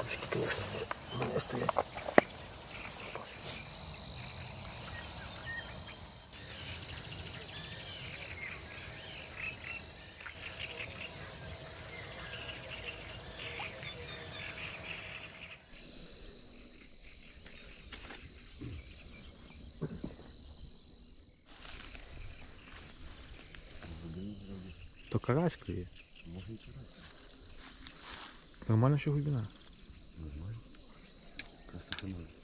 Крючки, конечно, у стоять. То карась клює. Може і карась. Нормально ще глибина. Come on.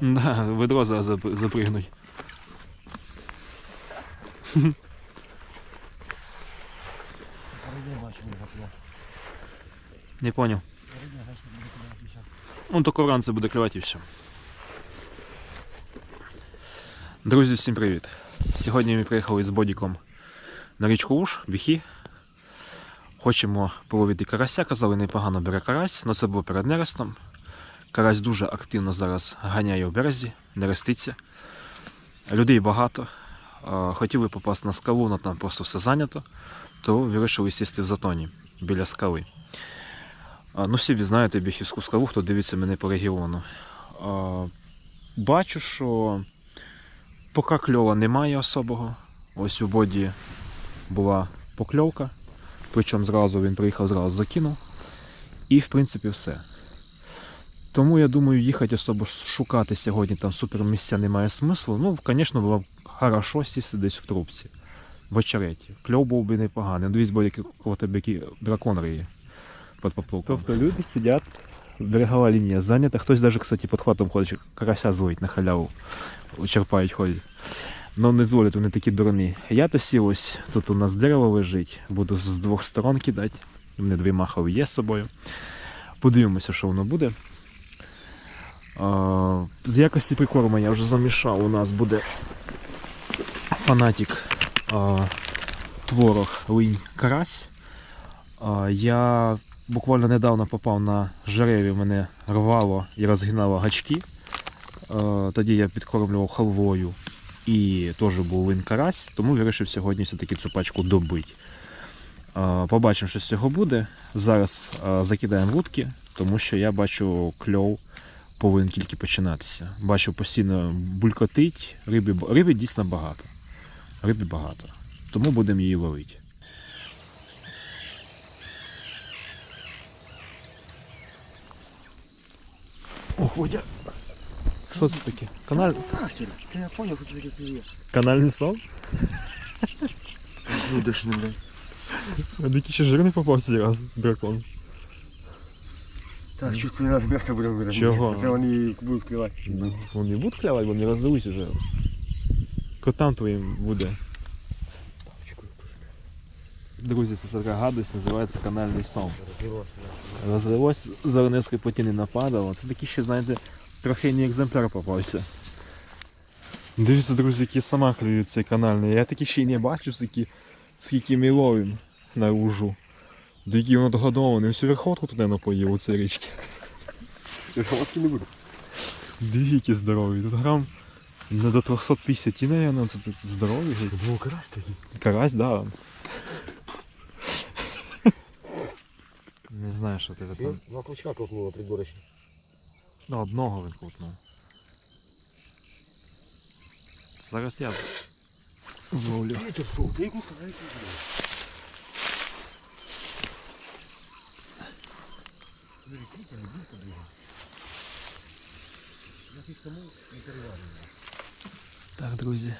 Да, ведро зараз зап- запригнуть. Не понял. Ну, тільки вранці буде клювати і все. Друзі, всім привіт! Сьогодні ми приїхали з бодіком на річку Уж, Біхі. Хочемо половити карася, казали, непогано бере карась, але це було перед нерестом. Карась дуже активно зараз ганяє у березі, нереститься. Людей багато. Хотіли попасти на скалу, але там просто все зайнято, то вирішили сісти в затоні біля скали. Ну, всі ви знаєте Біхівську скалу, хто дивиться мене по регіону. Бачу, що поки кльова немає особого. Ось у боді була покльовка, причому зразу він приїхав, зразу закинув. І в принципі все. Тому я думаю, їхати особо шукати сьогодні там супер місця немає смислу. Ну, звісно, було б хорошо сісти десь в трубці, в очереті. Кльов був би непоганий. Ну, Дивіться, бо який коло тебе який дракон риє під поплавком. Тобто люди сидять, берегова лінія зайнята. Хтось навіть, кстати, під хватом ходить, карася зловить на халяву. Черпають, ходять. Ну, не зволять, вони такі дурні. Я то сів ось, тут у нас дерево лежить, буду з двох сторон кидати. У мене дві махові є з собою. Подивимося, що воно буде. З якості прикорму я вже замішав. У нас буде фанатик творог линь карась. Я буквально недавно попав на жереві, мене рвало і розгинало гачки. Тоді я підкормлював халвою і теж був линь карась, тому вирішив сьогодні все-таки цю пачку добити. Побачимо, що з цього буде. Зараз закидаємо вудки, тому що я бачу кльов повинен тільки починатися. Бачу, постійно булькотить, риби, риби дійсно багато. Риби багато. Тому будемо її ловити. О, Водя. Що це таке? Каналь... Це я понял, що таке клює. Канальний сон? Ну, де ж не блядь. А ще жирний попався раз, дракон. Так, чувствую, нас місто буде вибрати. Чого? Це вони будуть клювати. Ну, вони будуть клявати, бо не розвелись вже. Котам твоїм буде. Друзі, це така гадость, називається канальний сон. Розлилось зернецької поті не нападало. Це такий ще, знаєте, трофейний екземпляр попався. Дивіться, друзі, які сама клюють цей канальний. Я таких ще й не бачив, скільки, скільки ми ловимо на ужу. До який воно догодований. Всю верхотку туди напоїв у цій річці. Головки не буде. Дві які здорові. Тут грам не до 350, наверное, це тут здорові. Ну, карась такий. Карась, да. Не знаю, що тебе там. Два крючка крутнуло пригорочні. Ну, одного він крутнув. Зараз я зловлю. Вітер фу, ти яку старайку Я їх саму не переважую. Так, друзі.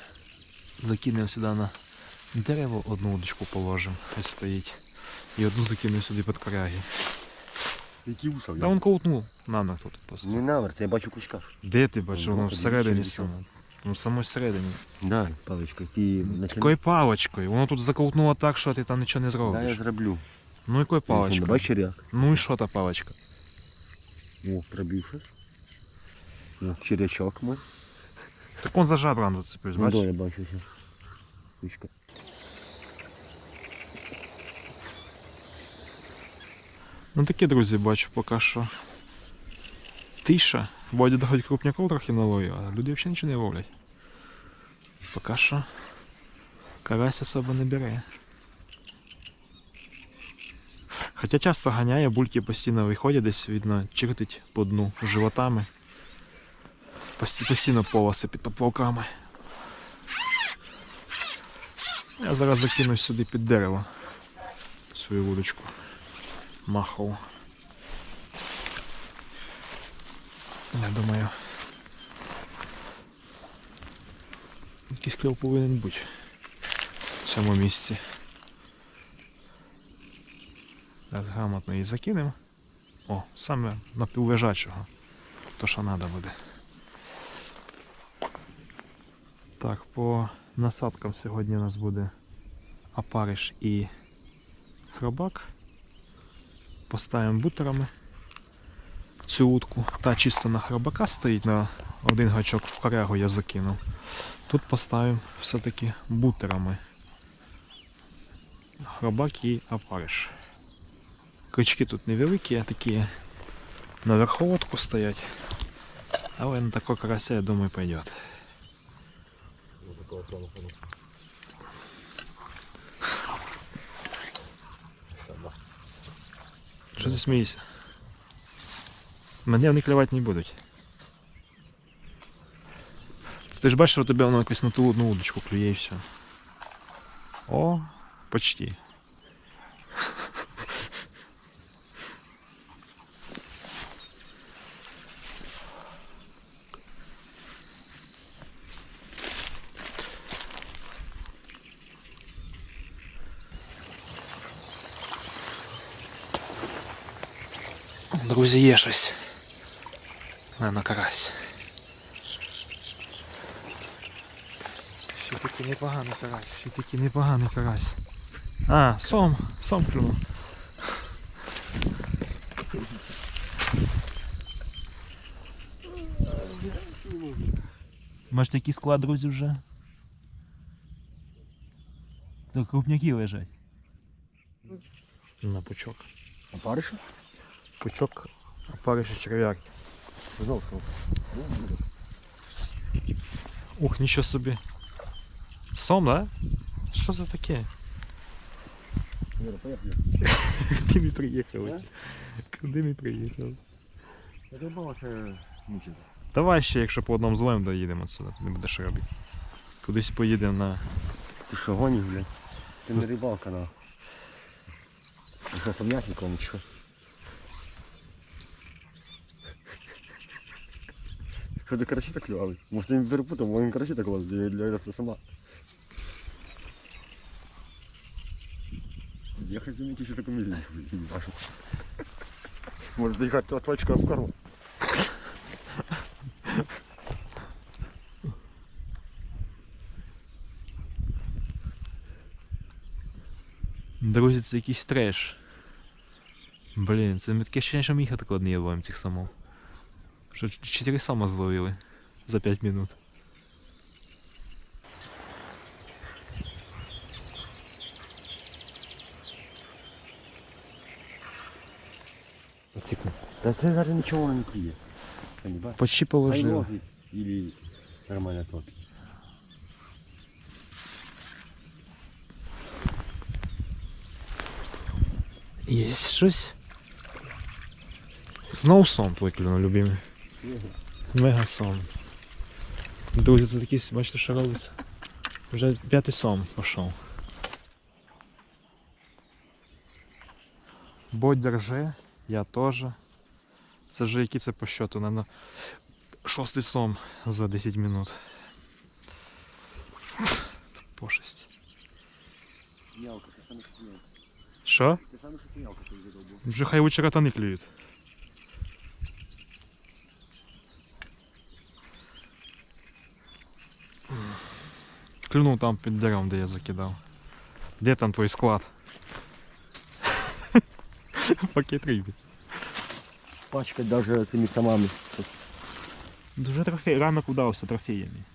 Закинемо сюди на дерево, одну удочку положимо, хай стоїть. І одну закинемо сюди під коряги. Які вуса? Та він ковтнув намір тут просто. Не намерти, я бачу крючка. Де ти бачиш, Ну, воно всередині саме. Ну, самої всередині. Да, паличкою. Ти Такою паличкою. Воно тут заколтнуло так, що ти там нічого не Да, я зроблю. Ну якою Паличка. паличкою? Бачиш ряк? Ну і що та паличка? О, пробив щось. Ну, червячок мой. Так он за жабрам зацепився, Ну, да, бачиш? я бачу. все. Кучка. Ну такі, друзі, бачу поки що. Тиша. Бодя хоч крупняков трохи наловив, а люди взагалі нічого не ловлять. Поки що карась особо не бере. Хоча часто ганяє, бульки постійно виходять, десь видно, чертить по дну животами. Пості- Постійно полоси під поплавками. Я зараз закину сюди під дерево свою вудочку. Махову. Я думаю. Якийсь кльов повинен бути в цьому місці. Зараз грамотно її закинемо. О, саме напівлежачого. То, що треба буде. Так, по насадкам сьогодні у нас буде опариш і хробак. Поставимо бутерами цю утку. Та чисто на хробака стоїть на один гачок в корягу я закинув. Тут поставимо все-таки бутерами. Хробак і опариш. Крючки тут невеликі, а такі на верховодку стоять. Але на такого карася, я думаю, пойдет. Вот такого плана понял. Сама. Що ти смієшся? Мене вони клювати не будуть. Це ти ж бачиш, що у тебе воно якось на ту одну удочку клює і все. О, почти. Друзі, є щось. На карась. Ще такий непоганий карась, ще такий непоганий карась. А, сом, сом клюнув. Маєш такий склад, друзі, вже? То крупняки лежать. На пучок. А париша? Пучок опариші черв'яки. Пожалуйста. Ну. Ух, нічого собі. Сом, да? Що це таке? Куди ми приїхали? Куди ми приїхали? Давай ще, якщо по одному злоєм доїдемо отсюди, ти не будеш робити. Кудись поїдемо на. Ти що гониш, блядь? Ти не рибалка на. Що, сомняк чи що? Що ти карасі так клювали? Може не перепутав, може він карасі так ловить, для, це сама. Я хоть заметил, что такое мельник, не бачу. Может доехать от точка в кору. Друзі, це якийсь треш. Блін, це таке ощущення, що їх такого не ловимо цих самов. Що 4 сама зловили за 5 минут. Да це зараз нічого воно не клює. Ти не бачиш? Почти Хай положили. ловить или нормально топить. Є щось. Знову сон твій клюнув, любимий. Мега сон. Друзі, це такий, бачите, що робиться. Вже п'ятий сон пішов. Бодь держи, я теж. Це вже який це по счету, наверное, шостий сом за 10 минут. Пошесть. Сім'ялка, ти саме сім'ялка. Що? Ти саме сім'ялка, ти вже. Вже хай лучше ротани клюють. Клюнув там під деревом, де я закидав. Де там твій склад? Пакет риби. пачкать даже цими самами. Дуже трофей, ранок удався трофеями.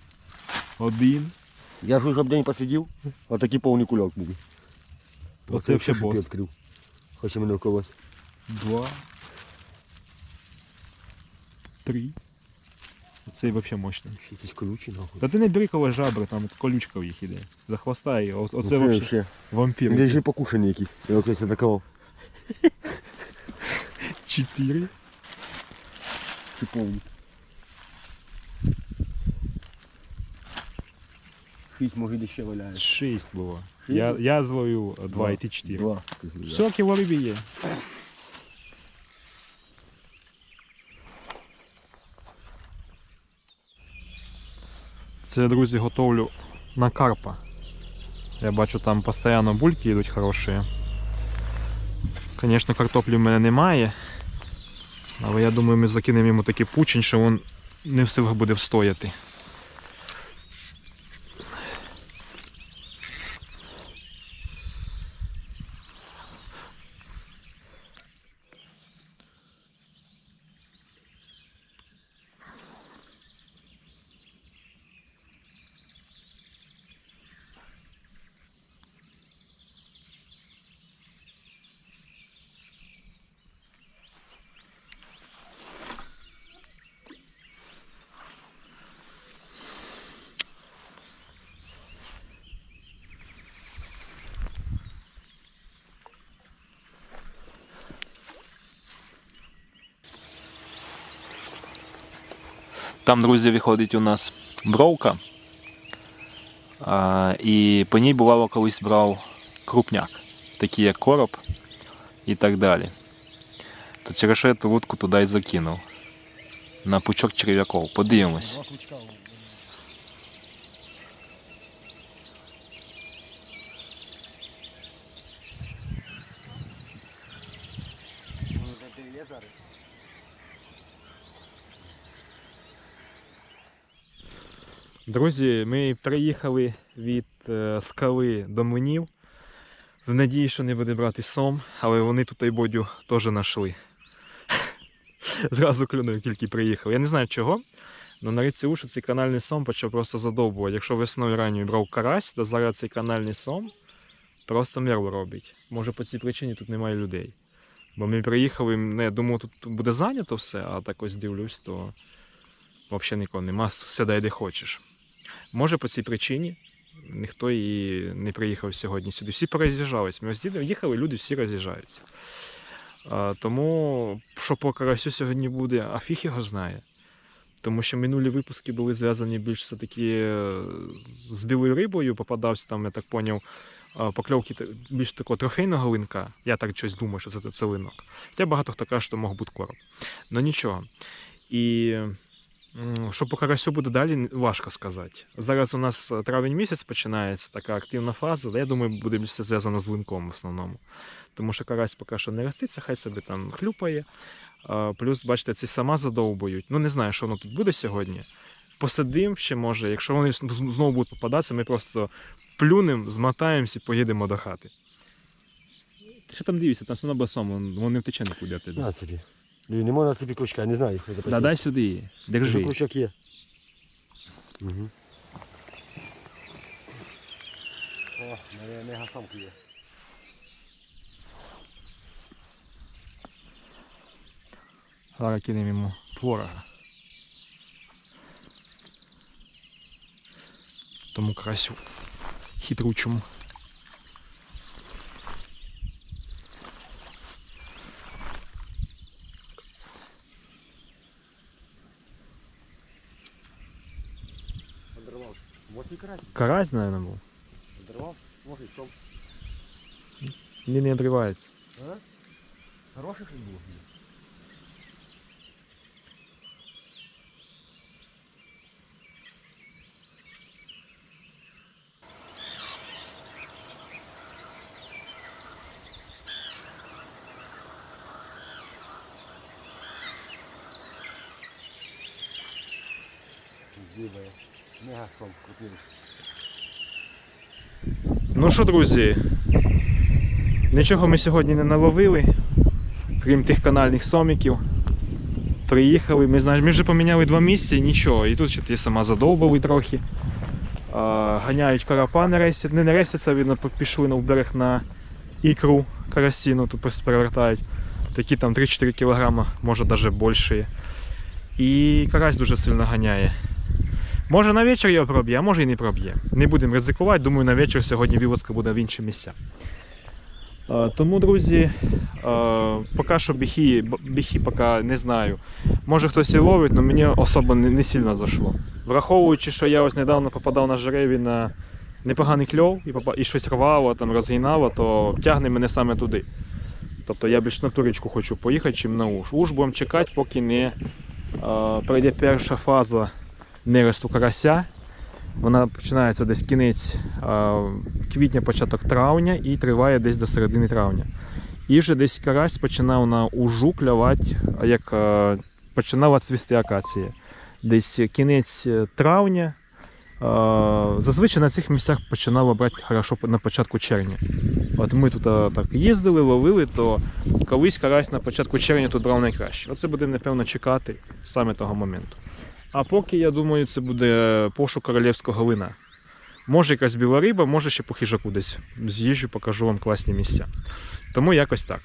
Один. Я ж уже б день посидів, а такий повний кульок був. Оце вообще шипи бос. відкрив. Хоче мене вколоть. Два. Три. Цей взагалі мощний. Ще якісь колючі нахуй. Та ти не бери коло жабри, там колючка в їх іде. За хвоста і о- оце Ну, взагалі вампір. Він же покушаний якийсь. Я ось такого. Чотири. Чи повний. Шість де ще валяється. Шість було. Я, я зловив два і ти чотири. Два. Все, кіло рибі є. Це я, друзі, готовлю на карпа. Я бачу, там постійно бульки йдуть хороші. Звісно, картоплі в мене немає. Але я думаю, ми закинемо йому такий пучень, що він не в силах буде встояти. Там, друзі, виходить у нас бровка. І по ній бувало колись брав крупняк, такий як короб і так далі. То через що я ту лодку туди і закинув. На пучок черв'яков. Подивимось. Два крючка. Друзі, ми приїхали від е, скали до млинів. В надії, що не буде брати сом, але вони тут і бодю теж знайшли. Зразу клюнув, тільки приїхав. Я не знаю чого. але на річці Ушу цей канальний сом почав просто задовбувати. Якщо весною ранньою брав карась, то зараз цей канальний сом просто мерло робить. Може по цій причині тут немає людей. Бо ми приїхали, ну, я думав, тут буде зайнято все, а так ось дивлюсь, то взагалі нікого нема, сідай де хочеш. Може по цій причині ніхто і не приїхав сьогодні сюди. Всі пороз'їжджались. Ми ось їдемо- їхали, люди всі роз'їжджаються. Тому, що по карасю сьогодні буде, а фіг його знає. Тому що минулі випуски були зв'язані більш все-таки е, з білою рибою. Попадався там, я так е, покльовки більш такого трофейного линка. Я так щось думаю, що це, це линок. Хоча багато хто каже, що мог бути короб. Ну нічого. І що по карасю буде далі, важко сказати. Зараз у нас е, травень місяць починається така активна фаза. але Я думаю, буде більше зв'язано з линком в основному. Тому що карась поки що не роститься, хай собі там хлюпає. Плюс, бачите, ці сама задовбують. Ну не знаю, що воно тут буде сьогодні. Посидим ще може. Якщо вони знову будуть попадатися, ми просто плюнемо, змотаємося і поїдемо до хати. Ти що там дивишся, там все одно басом, воно не втече нікуди тебе. На собі. Диві, не можна собі крючка, я не знаю. як це Да, дай сюди, Вже держи. крючок є. Угу. О, мега самки є. Зараз кинемо йому творога. Тому красю хитручому. Карась. Карась, наверное, був. Одрвав. Може, і сом. Він не обривається. А? Хороший щось було. Диває. Мега сом крупний. Ну що, друзі, нічого ми сьогодні не наловили, крім тих канальних соміків. Приїхали, ми знаєш, ми вже поміняли два місця нічого. І тут ще ті сама задовбали трохи. А, ганяють карапа не рейсять, не рейсяться, видно, пішли на берег на ікру карасіну, тут просто перевертають. Такі там 3-4 кг, може навіть більше. І карась дуже сильно ганяє. Може на вечір його проб'є, а може і не проб'є. Не будемо ризикувати, думаю, на вечір сьогодні вилазка буде в інші місця. Е, Тому, друзі, е, поки що біхи, б- біхи поки не знаю. Може хтось і ловить, але мені особо не, сильно зайшло. Враховуючи, що я ось недавно попадав на жереві на непоганий кльов і, попа- і щось рвало, там, розгинало, то тягне мене саме туди. Тобто я більш на туричку хочу поїхати, чим на уж. Уж будемо чекати, поки не е, пройде перша фаза нересту карася. Вона починається десь кінець квітня, початок травня і триває десь до середини травня. І вже десь карась починав на ужу клювати, а як починала цвісти акація. Десь кінець е, травня. Зазвичай на цих місцях починало брати хорошо на початку червня. От ми тут так їздили, ловили, то колись карась на початку червня тут брав найкраще. Оце буде, напевно, чекати саме того моменту. А поки, я думаю, це буде пошук королівського вина. Може якась біла риба, може ще по хижаку десь з'їжджу, покажу вам класні місця. Тому якось так.